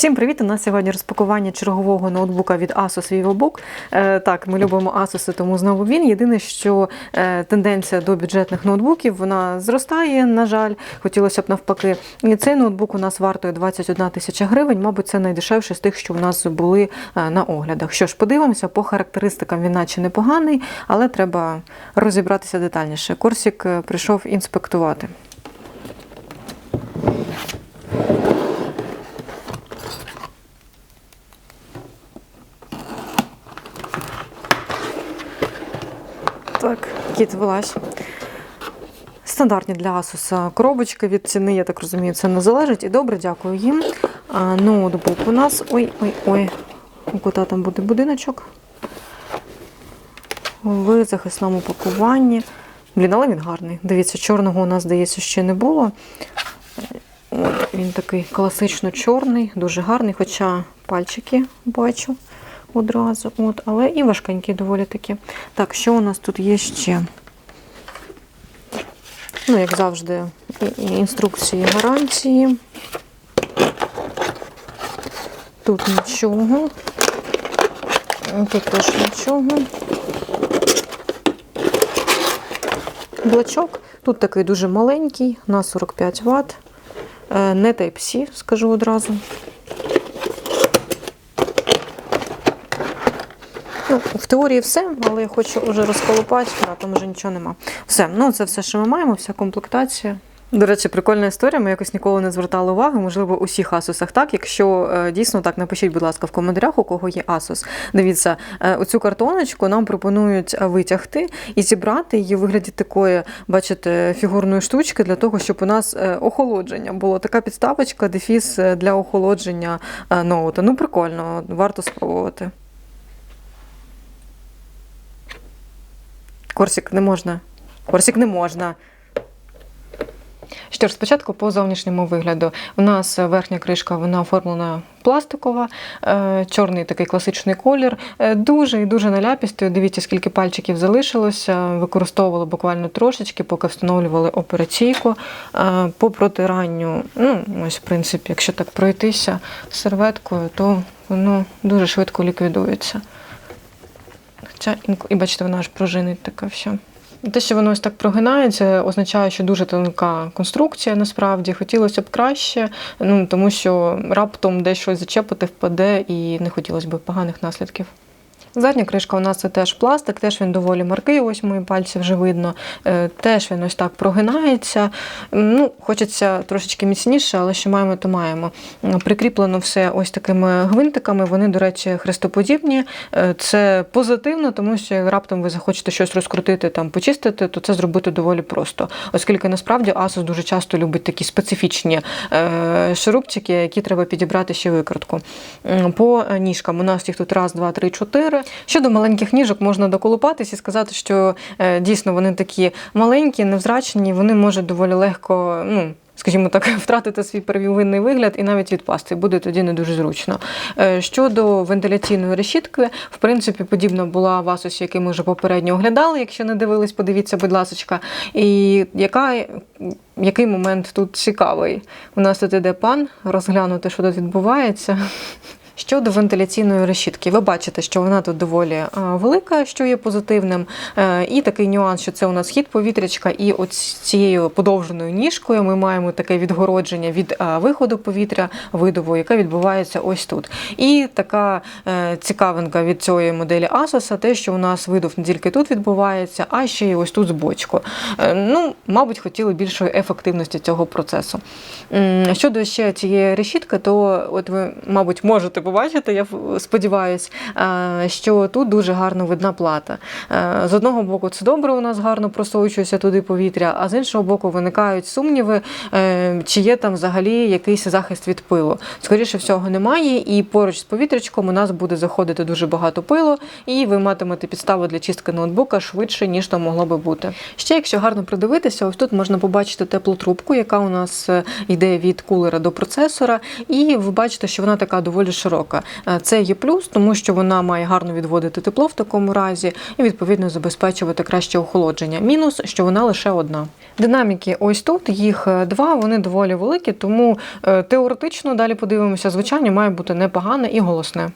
Всім привіт! У нас сьогодні розпакування чергового ноутбука від Asus VivoBook. Е, так, ми любимо Asus, тому знову він. Єдине, що е, тенденція до бюджетних ноутбуків вона зростає, на жаль, хотілося б навпаки. І цей ноутбук у нас вартує 21 тисяча гривень. Мабуть, це найдешевший з тих, що в нас були е, на оглядах. Що ж, подивимося, по характеристикам він наче непоганий, але треба розібратися детальніше. Корсік прийшов інспектувати. Так, кіт вилазь. Стандартні для Asus коробочки від ціни, я так розумію, це не залежить. І добре, дякую їм. А, Ноутбук у нас. Ой-ой-ой, у кота там буде будиночок. В захисному пакуванні. Блін, але він гарний. Дивіться, чорного у нас, здається, ще не було. От, він такий класично чорний, дуже гарний, хоча пальчики бачу одразу. От, але і важкенький доволі таки. Так, що у нас тут є ще? Ну, як завжди, інструкції гарантії. Тут нічого. Тут теж нічого. Блочок. Тут такий дуже маленький, на 45 Вт. Е, Не Type-C, скажу одразу. Ну, в теорії все, але я хочу вже розколупати, а там вже нічого нема. Все, ну це все, що ми маємо, вся комплектація. До речі, прикольна історія. Ми якось ніколи не звертали уваги. Можливо, у всіх Asusах так. Якщо е, дійсно так, напишіть, будь ласка, в коментарях, у кого є Asus. Дивіться, е, оцю картоночку нам пропонують е, витягти і зібрати її у вигляді такої, бачите, фігурної штучки для того, щоб у нас охолодження було. Така підставочка, дефіс для охолодження ноута. Ну, прикольно, варто спробувати. Корсик не можна. Корсик не можна. Що ж, спочатку по зовнішньому вигляду. У нас верхня кришка вона оформлена пластикова, е, чорний такий класичний колір. Е, Дуже і дуже наляпістий. Дивіться, скільки пальчиків залишилося. Використовували буквально трошечки, поки встановлювали операційку. Е, По протиранню, ну, ось, в принципі, якщо так пройтися серветкою, то воно дуже швидко ліквідується. Хоча і бачите, вона аж пружинить така вся. Те, що воно ось так прогинається, означає, що дуже тонка конструкція насправді. Хотілося б краще, ну тому що раптом десь щось зачепити, впаде, і не хотілося б поганих наслідків. Задня кришка у нас це теж пластик, теж він доволі маркий, ось мої пальці вже видно. Е, Теж він ось так прогинається. Ну, Хочеться трошечки міцніше, але що маємо, то маємо. Прикріплено все ось такими гвинтиками. Вони, до речі, хрестоподібні. Е, Це позитивно, тому що раптом ви захочете щось розкрутити, там почистити, то це зробити доволі просто. Оскільки насправді Asus дуже часто любить такі специфічні е, шурупчики, які треба підібрати ще викрутку. По ніжкам у нас їх тут раз, два, три, чотири. Щодо маленьких ніжок, можна доколупатись і сказати, що е, дійсно вони такі маленькі, невзрачні, вони можуть доволі легко. ну, Скажімо так, втратити свій первинний вигляд і навіть відпасти, буде тоді не дуже зручно. Е, Щодо вентиляційної решітки, в принципі, подібна була в Asus, який ми вже попередньо оглядали. Якщо не дивились, подивіться, будь ласка. І яка, який момент тут цікавий? У нас тут іде пан розглянути, що тут відбувається. Щодо вентиляційної решітки, ви бачите, що вона тут доволі е, велика, що є позитивним. Е, І такий нюанс, що це у нас хід повітрячка, і от з цією подовженою ніжкою ми маємо таке відгородження від е, виходу повітря видову, яке відбувається ось тут. І така цікавинка від цієї моделі Asus, те, що у нас видув не тільки тут відбувається, а ще й ось тут збочку. Е, Ну, мабуть, хотіли більшої ефективності цього процесу. Щодо ще цієї решітки, то от ви, мабуть, можете побачити, я сподіваюся, що тут дуже гарно видна плата. Е, З одного боку, це добре, у нас гарно просочується туди повітря, а з іншого боку, виникають сумніви, е, чи є там взагалі якийсь захист від пилу. Скоріше всього, немає, і поруч з повітрячком у нас буде заходити дуже багато пилу, і ви матимете підставу для чистки ноутбука швидше, ніж то могло би бути. Ще, якщо гарно придивитися, ось тут можна побачити теплу трубку, яка у нас е, йде від кулера до процесора, і ви бачите, що вона така доволі широка. Широка. Е, Це є плюс, тому що вона має гарно відводити тепло в такому разі і відповідно забезпечувати краще охолодження. Мінус, що вона лише одна. Динаміки ось тут, їх е, два, вони доволі великі, тому е, теоретично далі подивимося, звучання має бути непогане і голосне.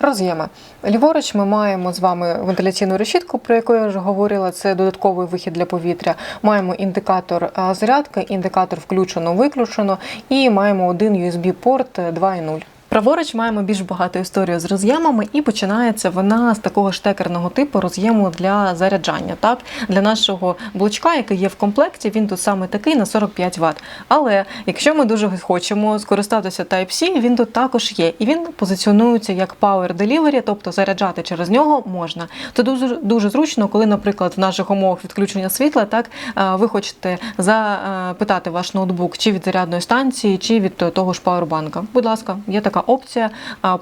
Роз'єми. Ліворуч ми маємо з вами вентиляційну решітку, про яку я вже говорила. Це додатковий вихід для повітря. Маємо індикатор зарядки, індикатор включено-виключено, і маємо один USB-порт 2.0. Праворуч маємо більш багату історію з роз'ємами, і починається вона з такого штекерного типу роз'єму для заряджання. Так, для нашого блочка, який є в комплекті, він тут саме такий на 45 Вт. Але якщо ми дуже хочемо скористатися Type-C, він тут також є, і він позиціонується як Power Delivery, тобто заряджати через нього можна. Це дуже дуже зручно, коли, наприклад, в наших умовах відключення світла, так ви хочете запитати ваш ноутбук чи від зарядної станції, чи від того ж пауербанка. Будь ласка, є така опція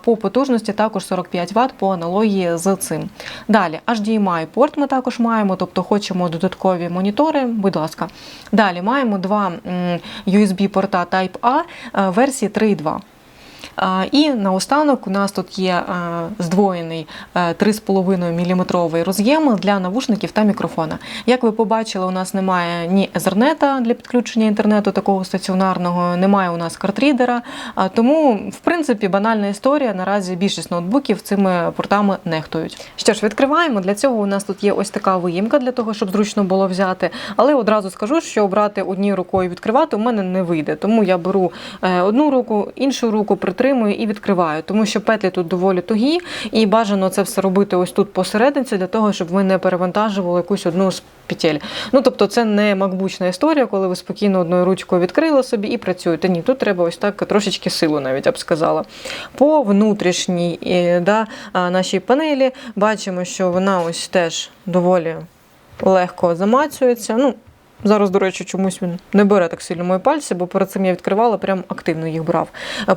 по потужності, також 45 Вт по аналогії з цим. Далі HDMI порт ми також маємо, тобто хочемо додаткові монітори. Будь ласка. Далі маємо два USB порта Type-A версії 3.2. І наостанок у нас тут є е, здвоєний е, 3,5 мм роз'єм для навушників та мікрофона. Як ви побачили, у нас немає ні Ethernet для підключення інтернету такого стаціонарного, немає у нас картрідера. Тому, в принципі, банальна історія. Наразі більшість ноутбуків цими портами нехтують. Що ж, відкриваємо. Для цього у нас тут є ось така виїмка для того, щоб зручно було взяти. Але одразу скажу, що брати однією рукою відкривати у мене не вийде. Тому я беру е, одну руку, іншу руку притримую і відкриваю, тому що петлі тут доволі тугі, і бажано це все робити ось тут посерединці, для того, щоб ви не перевантажували якусь одну з петель. Ну тобто, це не макбучна історія, коли ви спокійно одною ручкою відкрили собі і працюєте. Ні, тут треба ось так трошечки силу, навіть я б сказала. По внутрішній е, да, нашій панелі бачимо, що вона ось теж доволі легко замацюється. Ну, Зараз, до речі, чомусь він не бере так сильно мої пальці, бо перед цим я відкривала, прям активно їх брав.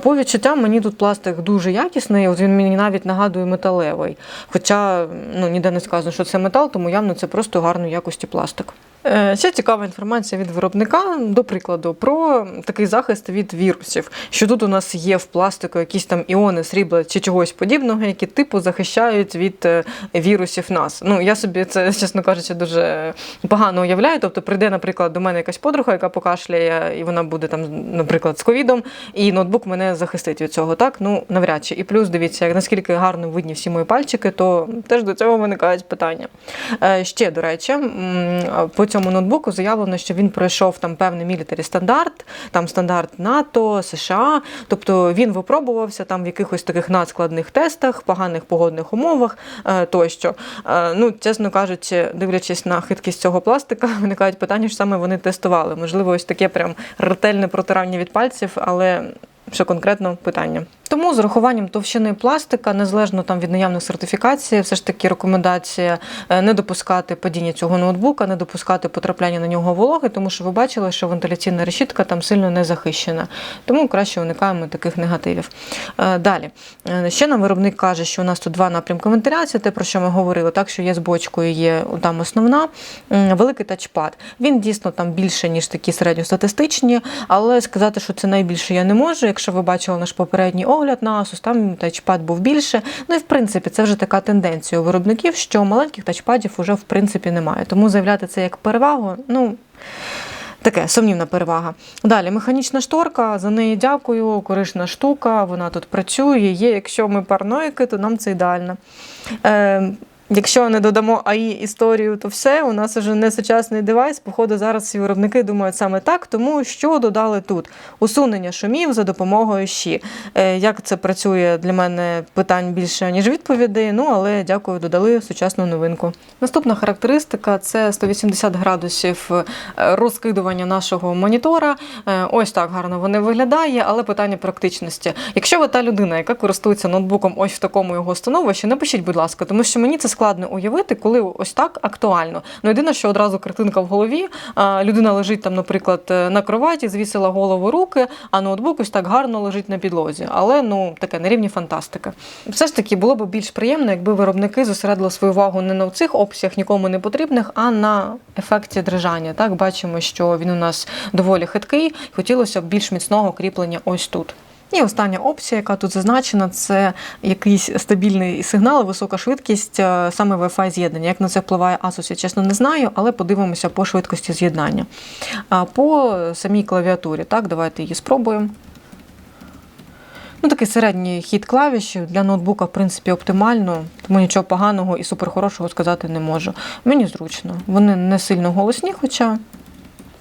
По відчуттям мені тут пластик дуже якісний, от він мені навіть нагадує металевий. Хоча ну, ніде не сказано, що це метал, тому явно це просто гарної якості пластик. Е, Ще цікава інформація від виробника, до прикладу, про такий захист від вірусів. Що тут у нас є в пластику якісь там іони срібла чи чогось подібного, які типу захищають від е, вірусів нас. Ну я собі це, чесно кажучи, дуже погано уявляю. Тобто, прийде, наприклад, до мене якась подруга, яка покашляє, і вона буде там, наприклад, з ковідом, і ноутбук мене захистить від цього. Так, ну навряд чи. І плюс дивіться, як наскільки гарно видні всі мої пальчики, то теж до цього виникають питання. Е, Ще до речі, по цьому ноутбуку заявлено, що він пройшов там певний мілітарі стандарт, там стандарт НАТО, США. Тобто він випробувався там в якихось таких надскладних тестах, поганих погодних умовах е, тощо. Е, Ну, чесно кажучи, дивлячись на хиткість цього пластика, виникають питання, що саме вони тестували. Можливо, ось таке прям ретельне протирання від пальців, але що конкретно питання. Тому з урахуванням товщини пластика, незалежно там від наявних сертифікацій, все ж таки рекомендація е, не допускати падіння цього ноутбука, не допускати потрапляння на нього вологи, тому що ви бачили, що вентиляційна решітка там сильно не захищена. Тому краще уникаємо таких негативів. Е, Далі Е, ще нам виробник каже, що у нас тут два напрямки вентиляції, те про що ми говорили, так що є з бочкою, є там основна, великий тачпад. Він дійсно там більше, ніж такі середньостатистичні, але сказати, що це найбільше я не можу. Якщо ви бачили наш попередній огляд на Asus, там тачпад був більше. Ну і в принципі це вже така тенденція у виробників, що маленьких тачпадів вже в принципі немає. Тому заявляти це як перевагу, ну. Таке сумнівна перевага. Далі механічна шторка, за неї дякую, корисна штука, вона тут працює. Є, якщо ми параноїки, то нам це ідеально. Е, Якщо не додамо АІ історію, то все, у нас вже не сучасний девайс. Походу, зараз всі виробники думають саме так, тому що додали тут? Усунення шумів за допомогою щі. Е, Як це працює для мене питань більше, ніж відповідей. Ну, але дякую, додали сучасну новинку. Наступна характеристика це 180 градусів е, розкидування нашого монітора. Е, Ось так гарно вони виглядає, але питання практичності. Якщо ви та людина, яка користується ноутбуком ось в такому його становищі, напишіть, будь ласка, тому що мені це складно уявити, коли ось так актуально. Ну єдине, що одразу картинка в голові. Людина лежить там, наприклад, е, на кроваті, звісила голову руки, а ноутбук ось так гарно лежить на підлозі. Але ну таке на рівні фантастики. Все ж таки було б більш приємно, якби виробники зосередили свою увагу не на цих опціях нікому не потрібних, а на ефекті дрижання. Так бачимо, що він у нас доволі хиткий. Хотілося б більш міцного кріплення ось тут. І остання опція, яка тут зазначена, це якийсь стабільний сигнал, висока швидкість, е, саме Wi-Fi з'єднання. Як на це впливає Asus, я чесно не знаю, але подивимося по швидкості з'єднання. По самій клавіатурі, так, давайте її спробуємо. Ну, такий середній хід клавіш для ноутбука, в принципі, оптимально, тому нічого поганого і суперхорошого сказати не можу. Мені зручно. Вони не сильно голосні, хоча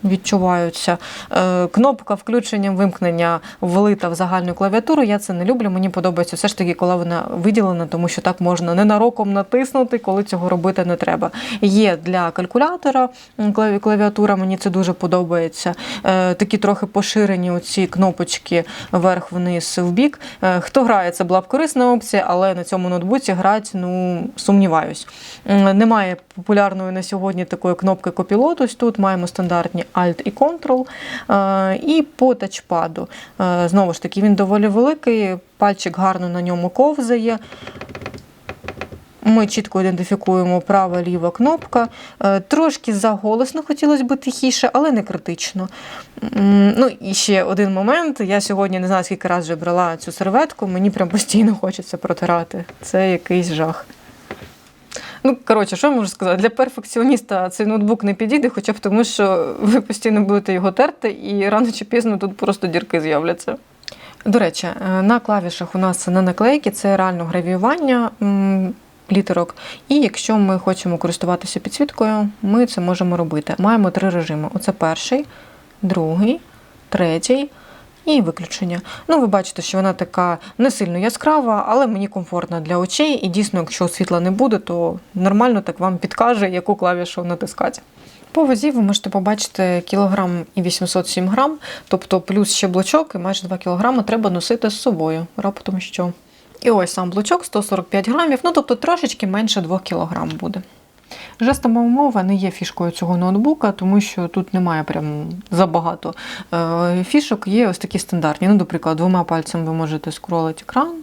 відчуваються. Е, Кнопка включення вимкнення влита в загальну клавіатуру. Я це не люблю. Мені подобається все ж таки, коли вона виділена, тому що так можна ненароком натиснути, коли цього робити не треба. Є для калькулятора клавіатура, мені це дуже подобається. Е, Такі трохи поширені оці кнопочки вверх-вниз в бік. Е, Хто грає, це була б корисна опція, але на цьому ноутбуці грати, ну, сумніваюсь. Немає популярної на сьогодні такої кнопки копілот. Тут маємо стандартні Alt і Ctrl. Е, І по тачпаду. Е, Знову ж таки, він доволі великий, пальчик гарно на ньому ковзає. Ми чітко ідентифікуємо права ліва кнопка. Е, Трошки заголосно хотілося б тихіше, але не критично. Ну і ще один момент. Я сьогодні не знаю, скільки разів вже брала цю серветку, мені прям постійно хочеться протирати. Це якийсь жах. Ну, коротше, що я можу сказати? Для перфекціоніста цей ноутбук не підійде, хоча б тому, що ви постійно будете його терти, і рано чи пізно тут просто дірки з'являться. До речі, е, на клавішах у нас не наклейки, це реально гравіювання літерок. І якщо ми хочемо користуватися підсвіткою, ми це можемо робити. Маємо три режими: оце перший, другий, третій. І виключення. Ну, ви бачите, що вона така не сильно яскрава, але мені комфортна для очей. І дійсно, якщо світла не буде, то нормально так вам підкаже, яку клавішу натискати. По вазі ви можете побачити кілограм і 807 грам, тобто плюс ще блочок і майже 2 кілограми треба носити з собою, раптом що. І ось сам блочок 145 грамів, ну тобто трошечки менше 2 кілограм буде. Жестова мова не є фішкою цього ноутбука, тому що тут немає прям забагато е, фішок. Є ось такі стандартні. Ну, наприклад, двома пальцями ви можете скролити екран,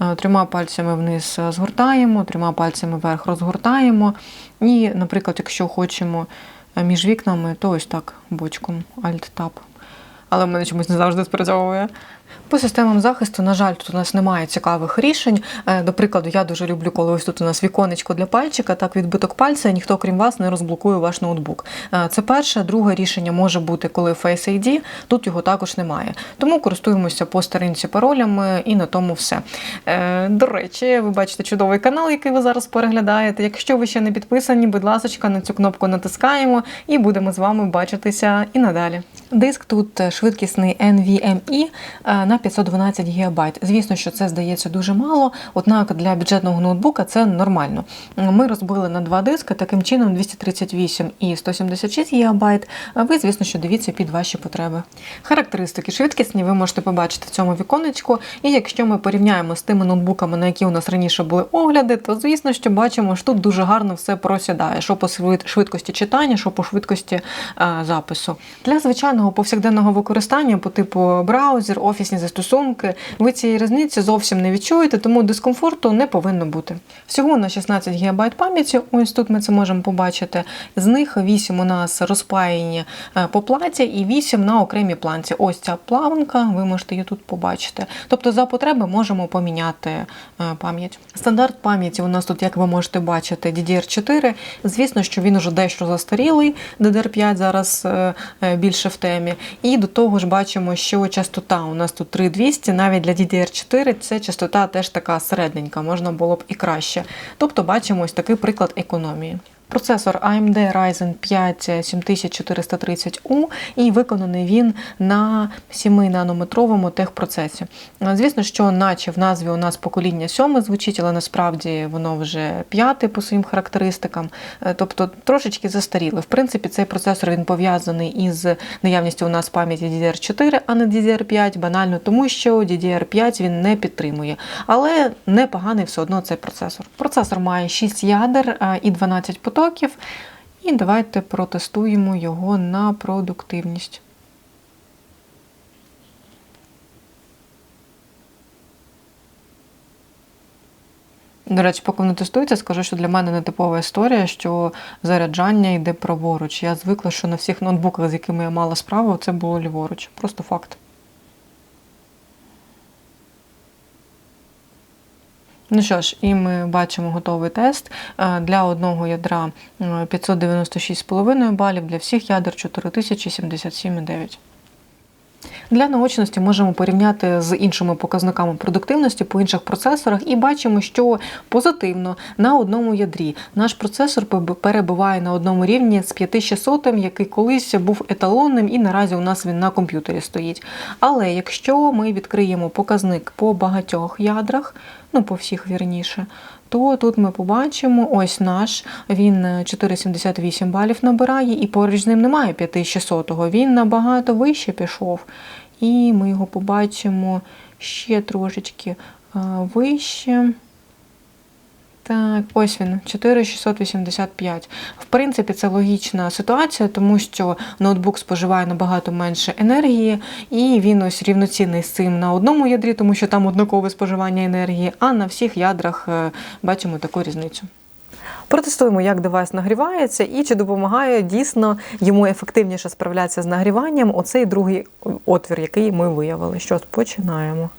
е, трьома пальцями вниз згортаємо, трьома пальцями вверх розгортаємо. І, наприклад, якщо хочемо е, між вікнами, то ось так бочком Alt-Tab. Але в мене чомусь не завжди спрацьовує. По системам захисту, на жаль, тут у нас немає цікавих рішень. Е, До прикладу, я дуже люблю, коли ось тут у нас віконечко для пальчика, так відбиток пальця, ніхто крім вас не розблокує ваш ноутбук. Е, Це перше. Друге рішення може бути, коли Face ID, тут його також немає. Тому користуємося по старинці паролями і на тому все. Е, До речі, ви бачите чудовий канал, який ви зараз переглядаєте. Якщо ви ще не підписані, будь ласка, на цю кнопку натискаємо і будемо з вами бачитися і надалі. Диск тут швидкісний NVMe на 512 ГБ. Звісно, що це здається дуже мало, однак для бюджетного ноутбука це нормально. Ми розбили на два диски, таким чином 238 і 176 ГБ. Ви, звісно, що дивіться під ваші потреби. Характеристики швидкісні ви можете побачити в цьому віконечку. І якщо ми порівняємо з тими ноутбуками, на які у нас раніше були огляди, то звісно, що бачимо, що тут дуже гарно все просідає, що по швидкості читання, що по швидкості е, запису. Для звичайного повсякденного використання по типу браузер, офісні застосунки, ви цієї різниці зовсім не відчуєте, тому дискомфорту не повинно бути. Всього на 16 ГБ пам'яті, ось тут ми це можемо побачити. З них 8 у нас розпаяні е, по платі і 8 на окремій планці. Ось ця планка, ви можете її тут побачити. Тобто за потреби можемо поміняти е, пам'ять. Стандарт пам'яті у нас тут, як ви можете бачити, DDR4. Звісно, що він уже дещо застарілий. DDR5 зараз е, більше в темі. І до того ж бачимо, що частота у нас тут 3200, навіть для DDR4 це частота теж така середненька, можна було б і краще. Тобто бачимо ось такий приклад економії. Процесор AMD Ryzen 5 7430U і виконаний він на 7-нанометровому техпроцесі. Е, Звісно, що наче в назві у нас покоління 7 звучить, але насправді воно вже п'яте по своїм характеристикам, Е, тобто трошечки застаріле. В принципі, цей процесор він пов'язаний із наявністю у нас пам'яті DDR4, а не DDR5, банально тому, що DDR5 він не підтримує. Але непоганий все одно цей процесор. Процесор має 6 ядер і 12 потоків. І давайте протестуємо його на продуктивність. До речі, поки воно тестується, скажу, що для мене нетипова історія, що заряджання йде праворуч. Я звикла, що на всіх ноутбуках, з якими я мала справу, це було ліворуч. Просто факт. Ну що ж, і ми бачимо готовий тест. Е, Для одного ядра е, 596,5 балів, для всіх ядер 4077,9. Для наочності можемо порівняти з іншими показниками продуктивності по інших процесорах і бачимо, що позитивно на одному ядрі наш процесор перебуває на одному рівні з 5600, який колись був еталонним, і наразі у нас він на комп'ютері стоїть. Але якщо ми відкриємо показник по багатьох ядрах, ну по всіх вірніше, то тут ми побачимо ось наш, він е, 4,78 балів набирає, і поруч з ним немає 5600, він набагато вище пішов. І ми його побачимо ще трошечки е, вище. Так, ось він, 4685. В принципі, це логічна ситуація, тому що ноутбук споживає набагато менше енергії, і він ось рівноцінний з цим на одному ядрі, тому що там однакове споживання енергії, а на всіх ядрах е, бачимо таку різницю. Протестуємо, як девайс нагрівається, і чи допомагає дійсно йому ефективніше справлятися з нагріванням оцей другий отвір, який ми виявили. Що починаємо.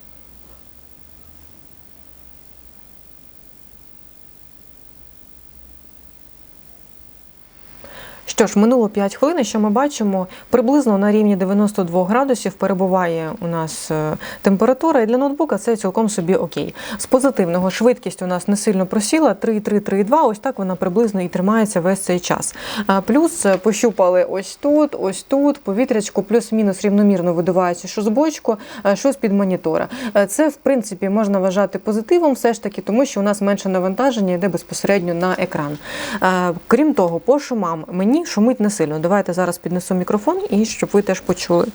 Що ж, минуло 5 хвилин, що ми бачимо, приблизно на рівні 92 градусів перебуває у нас е, температура, і для ноутбука це цілком собі окей. З позитивного швидкість у нас не сильно просіла, 3,3-3,2, ось так вона приблизно і тримається весь цей час. Плюс е, пощупали ось тут, ось тут, повітрячку, плюс-мінус рівномірно видувається, що з бочку, е, що з-під монітора. Е, Це, в принципі, можна вважати позитивом все ж таки, тому що у нас менше навантаження йде безпосередньо на екран. Крім того, по шумам мені шумить не сильно. Давайте зараз піднесу мікрофон і щоб ви теж почули.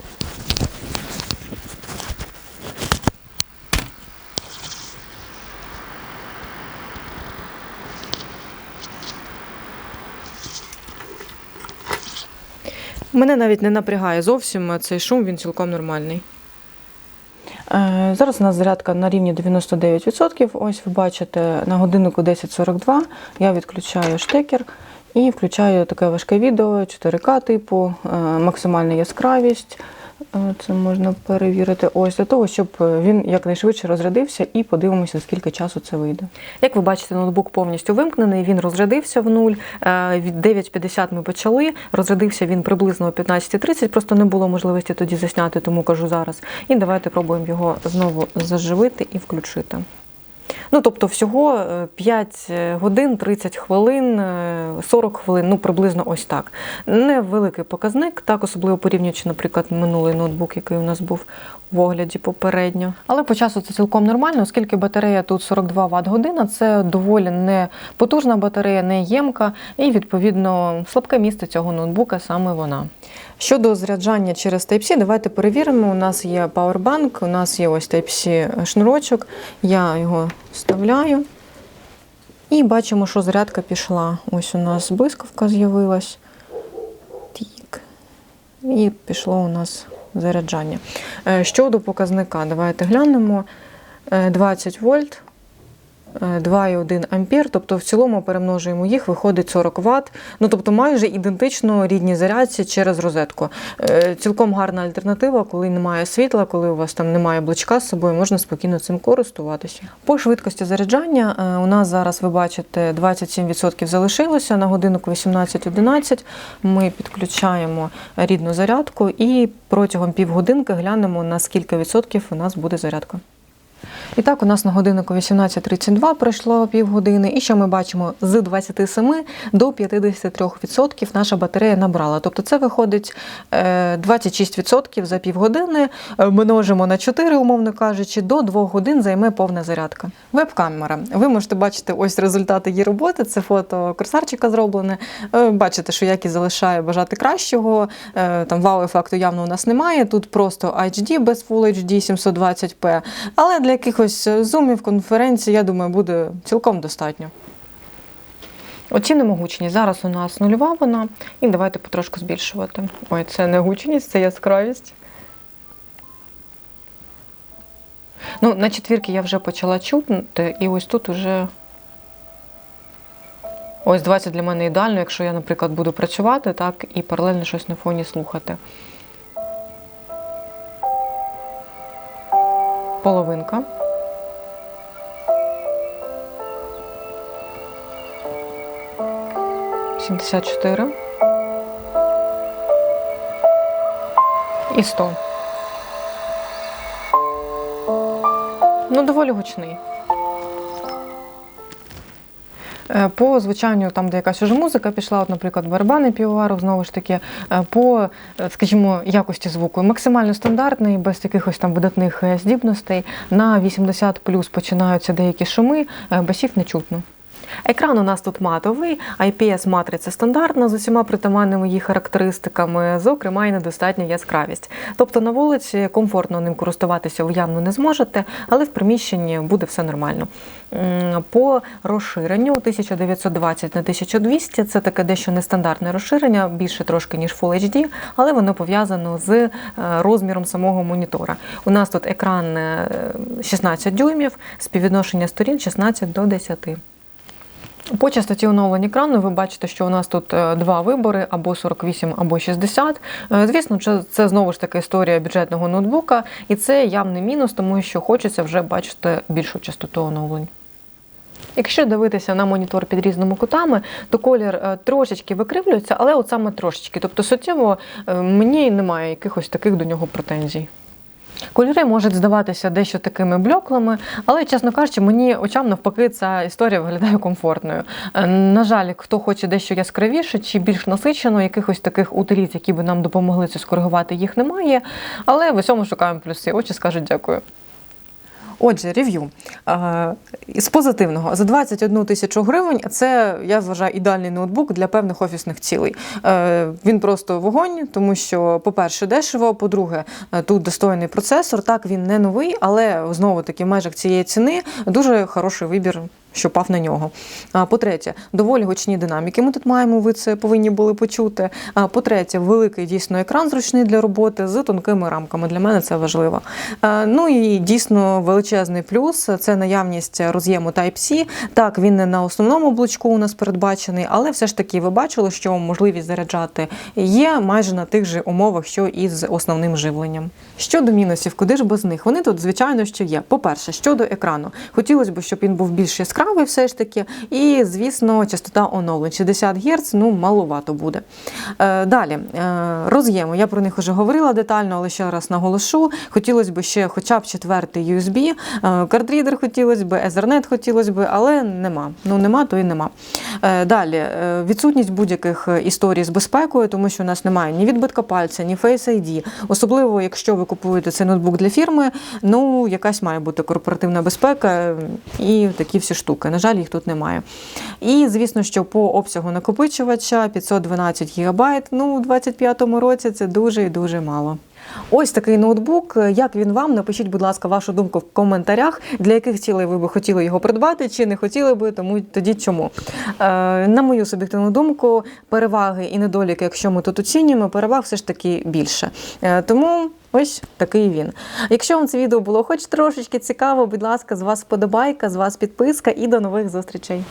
Мене навіть не напрягає зовсім цей шум, він цілком нормальний. Е, Зараз у нас зарядка на рівні 99%. Ось ви бачите на годиннику 10.42. Я відключаю штекер і включаю таке важке відео 4К типу, е, максимальна яскравість. Е, Це можна перевірити ось для того, щоб він якнайшвидше розрядився і подивимося, скільки часу це вийде. Як ви бачите, ноутбук повністю вимкнений, він розрядився в нуль. Е, Від 9.50 ми почали. Розрядився він приблизно о 15.30, просто не було можливості тоді засняти, тому кажу зараз. І давайте пробуємо його знову заживити і включити. Ну, тобто, всього е, 5 годин, 30 хвилин, е, 40 хвилин, ну приблизно ось так. Невеликий показник, так особливо порівнюючи, наприклад, минулий ноутбук, який у нас був в огляді попередньо. Але по часу це цілком нормально, оскільки батарея тут 42 Вт година, це доволі не потужна батарея, не ємка, і відповідно слабке місце цього ноутбука саме вона. Щодо заряджання через Type-C, давайте перевіримо. У нас є Powerbank, у нас є ось Type-C шнурочок. Я його вставляю. І бачимо, що зарядка пішла. Ось у нас блискавка з'явилась. І пішло у нас заряджання. Е, Щодо показника, давайте глянемо. Е, 20 вольт. Е, 2,1 ампер, тобто в цілому перемножуємо їх, виходить 40 Вт. Ну тобто майже ідентично рідній зарядці через розетку. Е, Цілком гарна альтернатива, коли немає світла, коли у вас там немає блочка з собою, можна спокійно цим користуватися. По швидкості заряджання е, у нас зараз ви бачите 27% залишилося на годиннику 18.11. Ми підключаємо рідну зарядку і протягом півгодинки глянемо на скільки відсотків у нас буде зарядка. І так, у нас на годиннику 18.32 пройшло півгодини, і що ми бачимо з 27 до 53% наша батарея набрала. Тобто це виходить е, 26% за півгодини, е, множимо на 4, умовно кажучи, до 2 годин займе повна зарядка. Веб-камера. Ви можете бачити ось результати її роботи. Це фото корсарчика зроблене. Е, Бачите, що якість залишає бажати кращого. Е, Там вау-ефекту явно у нас немає. Тут просто HD без Full HD 720p. Але для якихось зумів, конференцій, я думаю, буде цілком достатньо. Оцінимо гучність. Зараз у нас нульова вона, і давайте потрошку збільшувати. Ой, це не гучність, це яскравість. Ну, на четвірки я вже почала чути, і ось тут уже. Ось 20 для мене ідеально, якщо я, наприклад, буду працювати, так, і паралельно щось на фоні слухати. Половинка. 84. І 100. Ну, доволі гучний. Е, По звучанню, там, де якась уже музика пішла, от, наприклад, барабани півоваров, знову ж таки, е, по, е, скажімо, якості звуку максимально стандартний, без якихось там видатних здібностей. На 80 плюс починаються деякі шуми, басів не чутно. Екран у нас тут матовий, IPS-матриця стандартна з усіма притаманними її характеристиками, зокрема і недостатня яскравість. Тобто на вулиці комфортно ним користуватися ви явно не зможете, але в приміщенні буде все нормально. По розширенню 1920 на 1200 це таке дещо нестандартне розширення, більше трошки ніж Full HD, але воно пов'язано з е, розміром самого монітора. У нас тут екран е, 16 дюймів, співвідношення сторін 16 до 10. По частоті оновлення екрану ви бачите, що у нас тут е, два вибори або 48, або 60. Е, Звісно, це, знову ж таки історія бюджетного ноутбука, і це явний мінус, тому що хочеться вже бачити більшу частоту оновлень. Якщо дивитися на монітор під різними кутами, то колір е, трошечки викривлюється, але от саме трошечки. Тобто суттєво мені немає якихось таких до нього претензій. Кольори можуть здаватися дещо такими блеклими, але, чесно кажучи, мені очам навпаки ця історія виглядає комфортною. Е, На жаль, хто хоче дещо яскравіше чи більш насичено, якихось таких утиліт, які би нам допомогли це скоригувати, їх немає. Але в усьому шукаємо плюси. Очі скажуть дякую. Отже, рев'ю. З позитивного за 21 тисячу гривень це я вважаю ідеальний ноутбук для певних офісних цілей. Е, Він просто вогонь, тому що, по-перше, дешево. По-друге, е, тут достойний процесор. Так, він не новий, але знову таки в межах цієї ціни дуже хороший вибір. Що пав на нього. По-третє, доволі гучні динаміки. Ми тут маємо, ви це повинні були почути. По-третє, великий дійсно екран зручний для роботи з тонкими рамками. Для мене це важливо. Ну і дійсно величезний плюс це наявність роз'єму Type-C. Так, він не на основному блочку у нас передбачений, але все ж таки ви бачили, що можливість заряджати є майже на тих же умовах, що і з основним живленням. Щодо мінусів, куди ж без них? Вони тут, звичайно, що є. По-перше, щодо екрану, хотілося б, щоб він був більш яскравий, все ж таки, і, звісно, частота оновлень 60 Гц, ну маловато буде. Е, далі, е, роз'єми. Я про них вже говорила детально, але ще раз наголошу. Хотілося б ще хоча б четвертий USB, е, картрідер хотілося б, Ethernet хотілося б, але нема. Ну нема, то і нема. Далі, відсутність будь-яких історій з безпекою, тому що у нас немає ні відбитка пальця, ні Face ID. Особливо, якщо ви купуєте цей ноутбук для фірми, ну якась має бути корпоративна безпека і такі всі штуки. На жаль, їх тут немає. І звісно, що по обсягу накопичувача 512 ГБ, ну у 2025 році це дуже і дуже мало. Ось такий ноутбук. Як він вам? Напишіть, будь ласка, вашу думку в коментарях, для яких цілей ви би хотіли його придбати, чи не хотіли би, тому тоді чому. Е, на мою суб'єктивну думку, переваги і недоліки, якщо ми тут оцінюємо, переваг все ж таки більше. Е, тому. Ось такий він. Якщо вам це відео було хоч трошечки цікаво, будь ласка, з вас вподобайка, з вас підписка і до нових зустрічей.